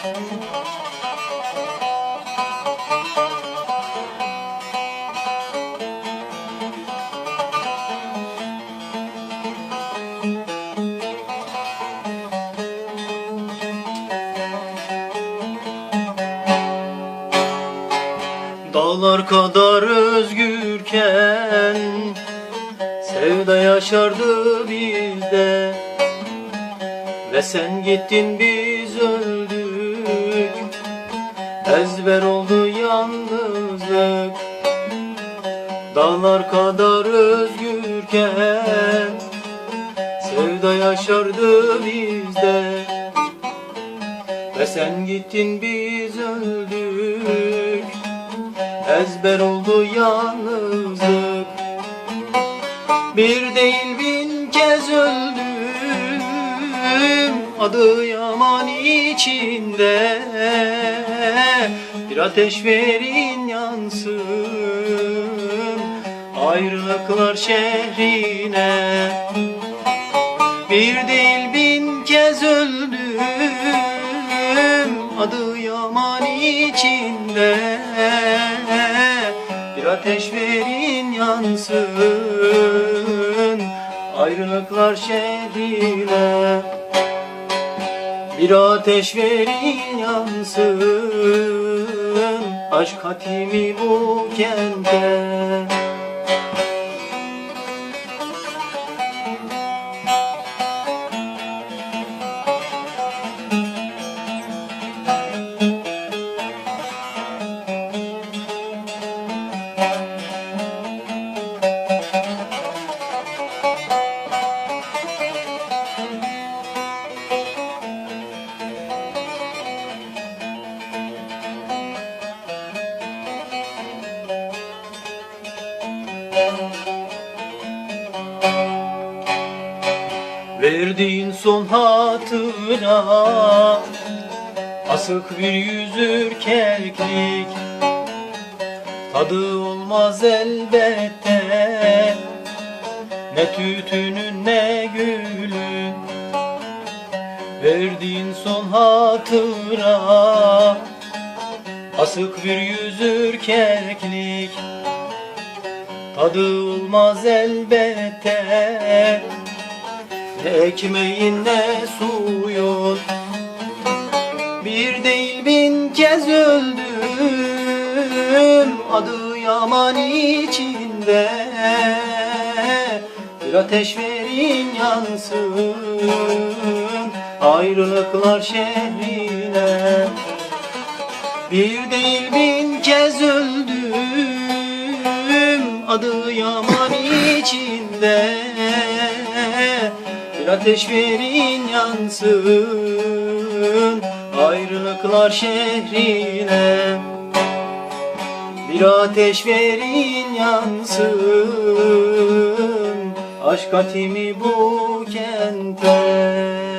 Dağlar kadar özgürken Sevda yaşardı bizde. Ve sen gittin biz öldük Ezber oldu yalnızlık Dağlar kadar özgürken Sevda yaşardı bizde. Ve sen gittin biz öldük. Ezber oldu yalnızlık Bir değil bin kez öldüm. Adı yaman içinde Bir ateş verin yansın Ayrılıklar şehrine. Bir değil bin kez öldüm Adı yaman içinde Bir ateş verin yansın Ayrılıklar şehrine Bir ateş verin yansın. Aşk hatimi bu kente Verdiğin son hatıra Asık bir yüz ürkeklik Tadı olmaz elbette Ne tütünün ne gülün Verdiğin son hatıra Asık bir yüz ürkeklik Tadı olmaz elbette. Ne ekmeğin ne suyun. Bir değil bin kez öldüm Adı yaman içinde. Bir ateş verin yansın Ayrılıklar şehrine. Bir değil bin kez öldüm Adı yaman içinde. Bir ateş verin yansın Ayrılıklar şehrine. Bir ateş verin yansın Aşk hatimi bu kente